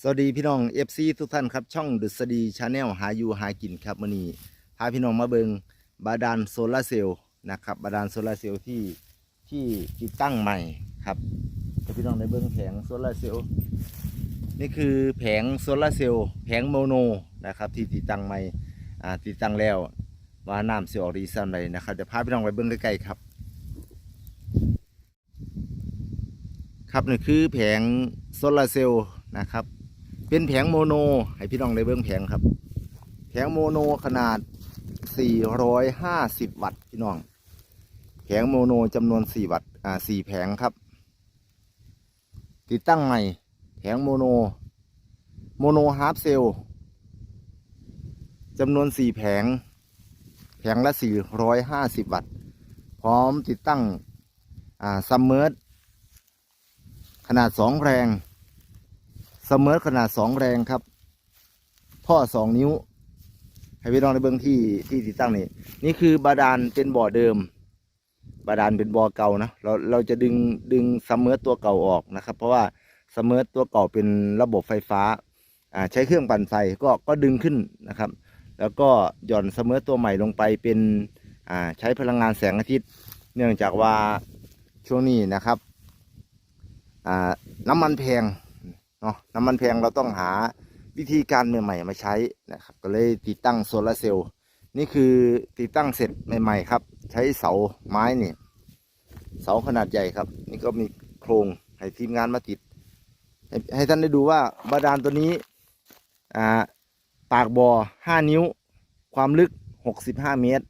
สวัสดีพี่น้อง FC ทุกท่านครับ ช่องดุษฎีชาแนลหาอยู่หากินครับมื่อนี้พาพี่น้องมาเบิงบาดาลโซลาร์เซลล์นะครับบาดาลโซลาร์เซลล์ที่ที่ติดตั้งใหม่ครับให้พี่น้องได้เบิงแผงโซลาร์เซลล์นี่คือแผงโซลาร์เซลล์แผงโมโนนะครับที่ติดตั้งใหม่อ่าติดตั้งแล้วว่าน้ำเสียออกดีสันใดนะครับเดี๋ยวพาพี่น้องไปเบิงใกล้ๆครับครับนี่คือแผงโซลาร์เซลล์นะครับ เป็นแผงโมโน ให้พี่น้องได้เบิ้งแผงครับ แผงโมโนขนาด 450 วัตต์พี่น้อง แผงโมโนจำนวน 4 วัตต์อ่า4แผงครับ ติดตั้งใหม่ แผงโมโน โมโนฮาร์ปเซลจำนวน 4 แผง แผงละ 450 วัตต์ พร้อมติดตั้งอ่าซัมเมอร์ขนาด 2 แรง เสมอขนาดสองแรงครับ ท่อสองนิ้ว ให้พี่น้องในเบื้องที่ที่ติดตั้งนี่นี่คือบาดาลเป็นบ่อเดิม บาดาลเป็นบ่อเก่านะเราเราจะดึงดึงเสมอตัวเก่าออกนะครับ เพราะว่าเสมอตัวเก่าเป็นระบบไฟฟ้าใช้เครื่องปั่นไฟก็ก็ดึงขึ้นนะครับ แล้วก็หย่อนเสมอตัวใหม่ลงไปเป็นใช้พลังงานแสงอาทิตย์ เนื่องจากว่าช่วงนี้นะครับน้ำมันแพง เนาะน้ำมันแพงเราต้องหาวิธีการใหม่ๆมาใช้นะครับ ก็เลยติดตั้งโซลาร์เซลล์นี่คือติดตั้งเสร็จใหม่ๆครับ ใช้เสาไม้เนี่ยเสาขนาดใหญ่ครับ นี่ก็มีโครงให้ทีมงานมาติด ให้ให้ท่านได้ดูว่าบาดาลตัวนี้อ่าปากบ่อ5นิ้ว ความลึก65เมตร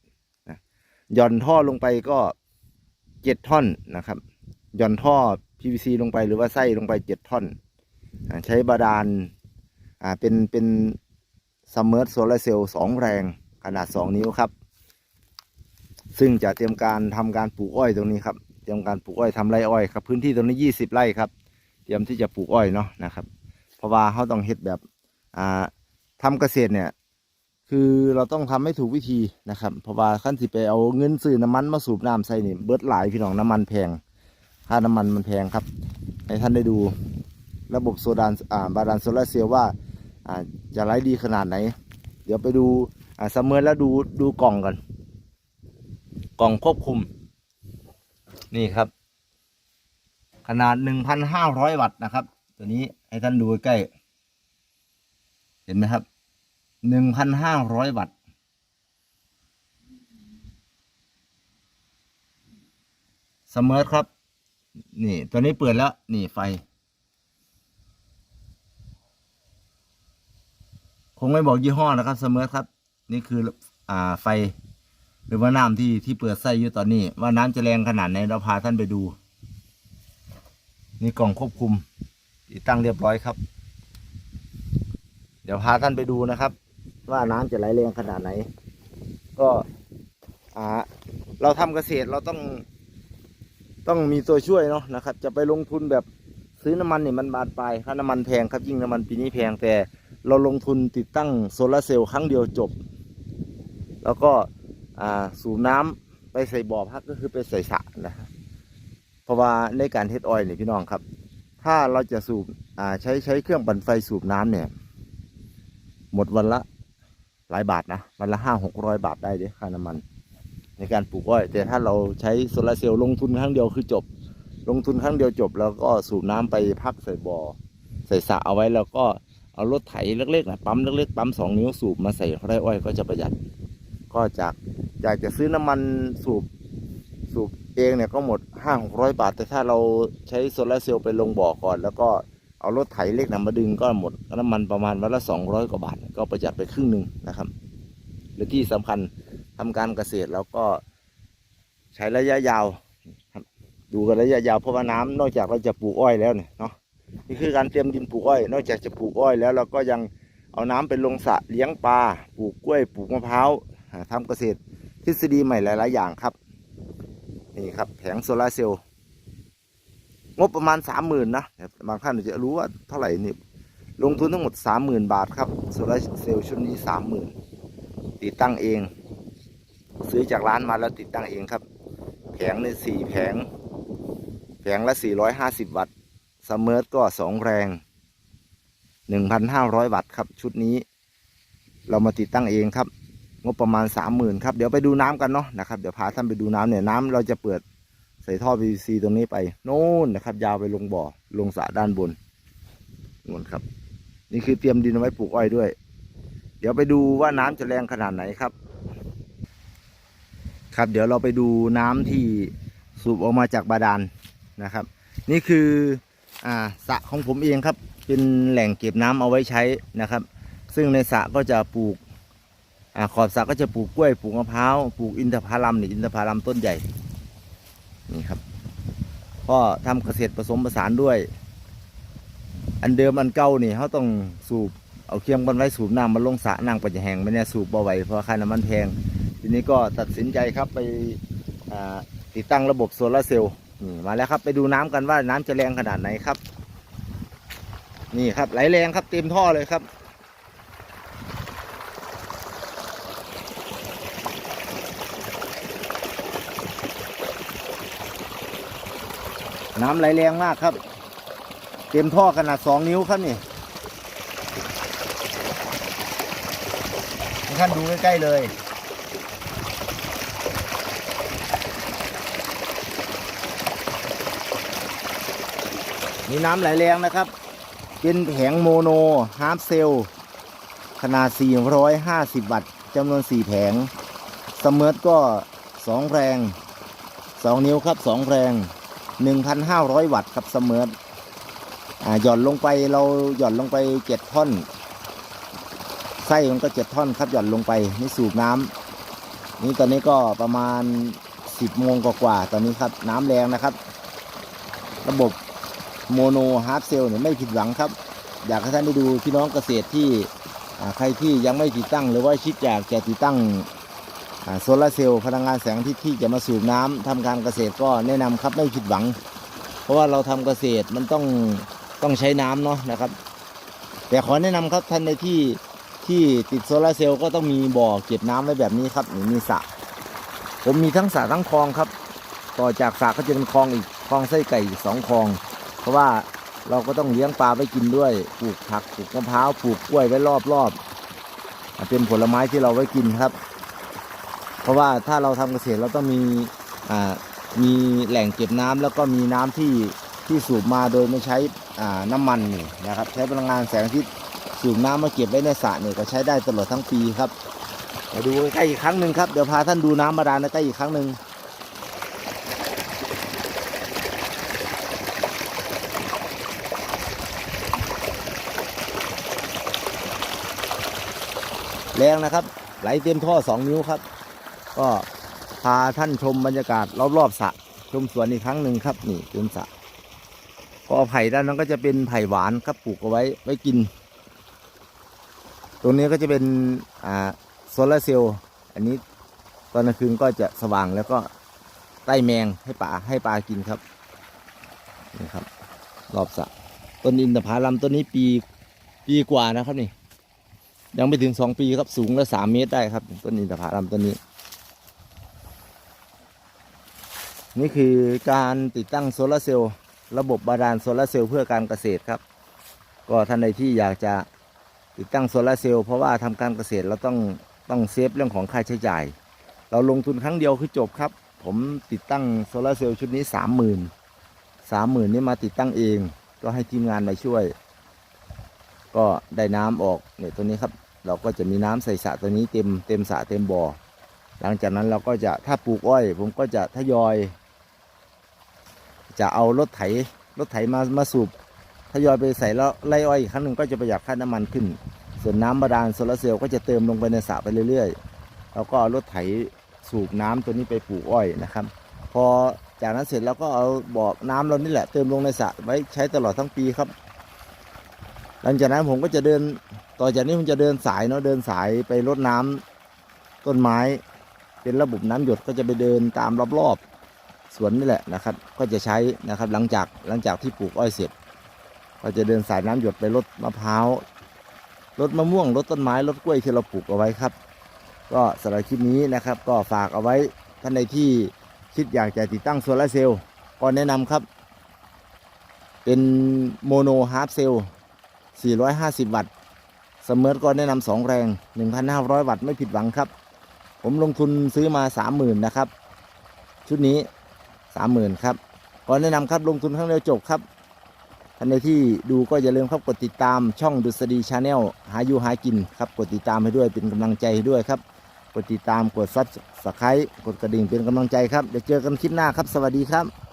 หย่อนท่อลงไปก็7ท่อนนะครับหย่อนท่อ PVC ลงไปหรือว่าไส้ลงไป7ท่อน ใช้บาดาลเป็นเป็นซัมเมอร์โซลาร์เซลล์สองแรงขนาด 2 นิ้วครับ ซึ่งจะเตรียมการทำการปลูกอ้อยตรงนี้ครับเตรียมการปลูกอ้อยทำไรอ้อยครับ พื้นที่ตรงนี้ 20 ไร่ครับ เตรียมที่จะปลูกอ้อยเนาะนะครับ เพราะว่าเขาต้องเฮ็ดแบบอ่าทำเกษตรเนี่ยคือเราต้องทำให้ถูกวิธีนะครับ เพราะว่าขั้นสิไปเอาเงินซื้อน้ำมันมาสูบน้ำใส่นี่เบิดหลายพี่น้องน้ำมันแพงค่าน้ำมันมันแพงครับให้ท่านได้ดู ระบบโซดานอ่าบาดาลโซลาร์เซลล์ว่าอ่าจะไร้ดีขนาดไหน เดี๋ยวไปดูอ่าเสมอแล้วดูดูกล่องกันกล่องควบคุม นี่ครับ ขนาดหนึ่งพันห้าร้อยวัตต์นะครับ ตัวนี้ให้ท่านดูใกล้ เห็นไหมครับหนึ่งพันห้าร้อยวัตต์เสมอครับ นี่ตัวนี้เปิดแล้ว นี่ไฟ คงไม่บอกยี่ห้อนะครับเสมอครับ นี่คืออ่าไฟ หรือว่าน้ำที่ที่เปิดไส้อยู่ตอนนี้ ว่าน้ำจะแรงขนาดไหนเราพาท่านไปดู นี่กล่องควบคุมติดตั้งเรียบร้อยครับ เดี๋ยวพาท่านไปดูนะครับ ว่าน้ำจะไหลแรงขนาดไหน ก็อ่าเราทำเกษตรเราต้อง ต้องมีตัวช่วยเนาะนะครับ จะไปลงทุนแบบซื้อน้ำมันเนี่ยมันบานปลายค่าน้ำมันแพงครับยิ่งน้ำมันปีนี้แพงแต่ เราลงทุนติดตั้งโซลาร์เซลล์ครั้งเดียวจบ แล้วก็สูบน้ำไปใส่บ่อพักก็คือไปใส่สระนะเพราะว่าในการเทสออยล์เนี่ยพี่น้องครับ ถ้าเราจะสูบใช้ใช้เครื่องปั่นไฟสูบน้ำเนี่ย หมดวันละหลายบาทนะวันละห้าหกร้อยบาทได้เด้ค่าน้ำมัน ในการปลูกอ้อย แต่ถ้าเราใช้โซลาร์เซลล์ลงทุนครั้งเดียวคือจบ ลงทุนครั้งเดียวจบ แล้วก็สูบน้ำไปพักใส่บ่อใส่สระเอาไว้แล้วก็ เอารถไถเล็กๆนะปั๊มเล็กๆปั๊มสองนิ้วสูบมาใส่ไร่อ้อยก็จะประหยัด ก็จากอยากจะซื้อน้ำมันสูบสูบเองเนี่ยก็หมดห้าหกร้อยบาท แต่ถ้าเราใช้โซลาร์เซลล์ไปลงบ่อก่อน แล้วก็เอารถไถเล็กนะมาดึงก็หมดน้ำมันประมาณวันละสองร้อยกว่าบาท ก็ประหยัดไปครึ่งหนึ่งนะครับและที่สำคัญทำการเกษตรแล้วก็ใช้ระยะยาว ดูกันระยะยาวเพราะว่าน้ำนอกจากเราจะปลูกอ้อยแล้วเนี่ยเนาะ นี่คือการเตรียมดินปลูกอ้อย นอกจากจะปลูกอ้อยแล้วเราก็ยังเอาน้ำไปลงสระเลี้ยงปลาปลูกกล้วยปลูกมะพร้าวหาทำเกษตรทฤษฎีใหม่หลาย ๆ อย่างครับนี่ครับแผงโซลาเซลล์งบประมาณสามหมื่นนะบางท่านอาจจะรู้ว่าเท่าไหร่นี่ลงทุนทั้งหมดสามหมื่นบาทครับโซลาเซลล์ชุดนี้สามหมื่นติดตั้งเอง ซื้อจากร้านมาแล้วติดตั้งเองครับ แผงในสี่แผง แผงละสี่ร้อยห้าสิบวัตต์ สมเมอร์ก็สองแรงหนึ่งพันห้าร้อยวัตต์ครับ ชุดนี้ เรามาติดตั้งเองครับ งบประมาณสามหมื่นครับ เดี๋ยวไปดูน้ำกันเนาะนะครับ เดี๋ยวพาท่านไปดูน้ำเนี่ยน้ำเราจะเปิดใส่ท่อ PVC ตรงนี้ไปโน่นนะครับ ยาวไปลงบ่อลงสระด้านบนนู่นครับ นี่คือเตรียมดินเอาไว้ปลูกอ้อยด้วย เดี๋ยวไปดูว่าน้ำจะแรงขนาดไหนครับ ครับเดี๋ยวเราไปดูน้ำที่สูบออกมาจากบาดาลนะครับ นี่คือ อ่าสระของผมเองครับเป็นแหล่งเก็บน้ำเอาไว้ใช้นะครับ ซึ่งในสระก็จะปลูกอาขอบสระก็จะปลูกกล้วยปลูกมะพร้าวปลูกอินทผลัมนี่อินทผลัมต้นใหญ่นี่ครับก็ทำเกษตรผสมผสานด้วย อันเดิมอันเก่านี่เขาต้องสูบเอาเคียงบันไว้สูบน้ำมันลงสระน้ำปัจจแหงไม่แน่สูบบ่ไหวเพราะค่าน้ำมันแพง ทีนี้ก็ตัดสินใจครับไปติดตั้งระบบโซลาร์เซลล์ นี่มาแล้วครับไปดูน้ำกันว่าน้ำจะแรงขนาดไหนครับ นี่ครับไหลแรงครับเต็มท่อเลยครับ น้ำไหลแรงมากครับ เต็มท่อขนาดสองนิ้วครับนี่ท่านดูใกล้ๆเลย มีน้ำไหลแรงนะครับ เป็นแผงโมโนฮาร์ฟเซลขนาด 450 วัตต์จำนวน 4 แผงเสมอก็ 2 แรง 2 นิ้วครับ 2 แรง 1,500 วัตต์ครับเสมออ่าหย่อนลงไปเราหย่อนลงไป 7 ท่อน ไส้มันก็ 7 ท่อนครับหย่อนลงไปนี่สูบน้ำนี่ตอนนี้ก็ประมาณ 10 โมงกว่าๆตอนนี้ครับน้ำแรงนะครับ ระบบ โมโนฮาร์ดเซลเนี่ยไม่ผิดหวังครับ อยากให้ท่านได้ดูพี่น้องเกษตรที่ใครที่ยังไม่ติดตั้ง หรือว่าคิดอยากจะติดตั้งโซลาร์เซลล์พลังงานแสงอาที่ที่จะมาสูบน้ำทำการเกษตรก็แนะนำครับไม่ผิดหวัง เพราะว่าเราทำเกษตรมันต้องต้องใช้น้ำเนาะนะครับ แต่ขอแนะนำครับท่านในที่ที่ติดโซลาร์เซลล์ก็ต้องมีบ่อเก็บน้ำไว้แบบนี้ครับนี่มีสระผมมีทั้งสระทั้งคลองครับ ต่อจากสระก็จะเป็นคลองอีกคลองไส้ไก่สองคลอง ราะว่าเราก็ต้องเลี้ยงปลาไว้กินด้วยปลูกผักปลูกมะพร้าวปลูกกล้วยไว้รอบๆอะเป็นผลไม้ที่เราไว้กินครับ เพราะว่าถ้าเราทำเกษตรเราต้องมีอ่ามีแหล่งเก็บน้ำแล้วก็มีน้ำที่ที่สูบมาโดยไม่ใช้อ่าน้ำมันนี่นะครับ ใช้พลังงานแสงอาทิตย์สูบน้ำมาเก็บไว้ในสระเนี่ยก็ใช้ได้ตลอดทั้งปีครับมาดูใกล้อีกครั้งหนึ่งครับเดี๋ยวพาท่านดูน้ำบาดาลใกล้อีกครั้งหนึ่ง แรงนะครับ ไหลเต็มท่อสองนิ้วครับ ก็พาท่านชมบรรยากาศรอบๆสระชมสวนอีกครั้งหนึ่งครับนี่เป็นสระก็ไผ่ด้านนั้นก็จะเป็นไผ่หวานครับปลูกเอาไว้ไว้กิน ตรงนี้ก็จะเป็นอ่าโซลาร์เซลล์อันนี้ตอนกลางคืนก็จะสว่างแล้วก็ไล่แมงให้ปลาให้ปลากินครับนี่ครับ รอบสระต้นอินทผลัมต้นนี้ปีปีกว่านะครับนี่ ยังไม่ถึงสองปีครับสูงแล้วสามเมตรได้ครับต้นอินทผลัมต้นนี้ นี่คือการติดตั้งโซลาร์เซลล์ระบบบาดาลโซลาร์เซลล์เพื่อการเกษตรครับ ก็ท่านใดที่อยากจะติดตั้งโซลาร์เซลล์เพราะว่าทำการเกษตรเราต้องต้องเซฟเรื่องของค่าใช้จ่าย เราลงทุนครั้งเดียวคือจบครับ ผมติดตั้งโซลาร์เซลล์ชุดนี้สามหมื่นสามหมื่นนี่มาติดตั้งเอง ก็ให้ทีมงานมาช่วย ก็ได้น้ำออกเนี่ยตัวนี้ครับ เราก็จะมีน้ำใส่สระตัวนี้เต็มเต็มสระเต็มบ่อ หลังจากนั้นเราก็จะถ้าปลูกอ้อย ผมก็จะทยอย จะเอารถไถรถไถมามาสูบทยอยไปใส่แล้วไล่อ้อยอีกครั้งหนึ่งก็จะประหยัดค่าน้ำมันขึ้น ส่วนน้ำบาดาลโซลาร์เซลล์ก็จะเติมลงไปในสระไปเรื่อยๆแล้วก็เอารถไถสูบน้ำตัวนี้ไปปลูกอ้อยนะครับ พอจากนั้นเสร็จแล้วก็เอาบ่อน้ำเรานี่แหละเติมลงในสระไว้ใช้ตลอดทั้งปีครับ หลังจากนั้นผมก็จะเดินต่อจากนี้ผมจะเดินสายเนาะเดินสายไปรดน้ำต้นไม้ เป็นระบบน้ำหยดก็จะไปเดินตามรอบๆสวนนี่แหละนะครับ ก็จะใช้นะครับหลังจากหลังจากที่ปลูกอ้อยเสร็จ ก็จะเดินสายน้ำหยดไปรดมะพร้าวรดมะม่วงรดต้นไม้รดกล้วยที่เราปลูกเอาไว้ครับ ก็สำหรับคลิปนี้นะครับ ก็ฝากเอาไว้ท่านใดที่คิดอยากจะติดตั้งโซลาร์เซลล์ก็แนะนำครับ เป็นโมโนฮาร์ฟเซลล์ 450 วัตต์เสมอก็แนะนำสองแรง 1,500 วัตต์ไม่ผิดหวังครับ ผมลงทุนซื้อมา 30,000 นะครับ ชุดนี้ 30,000 ครับก่อนแนะนำครับลงทุนครั้งเดียวจบครับท่านใดที่ดูก็อย่าลืมครับกดติดตามช่องดุษฎีชาแนลหาอยู่หากินครับกดติดตามให้ด้วยเป็นกำลังใจให้ด้วยครับ กดติดตามกดซับสไครต์กดกระดิ่งเป็นกำลังใจครับเดี๋ยวเจอกันคลิปหน้าครับ สวัสดีครับ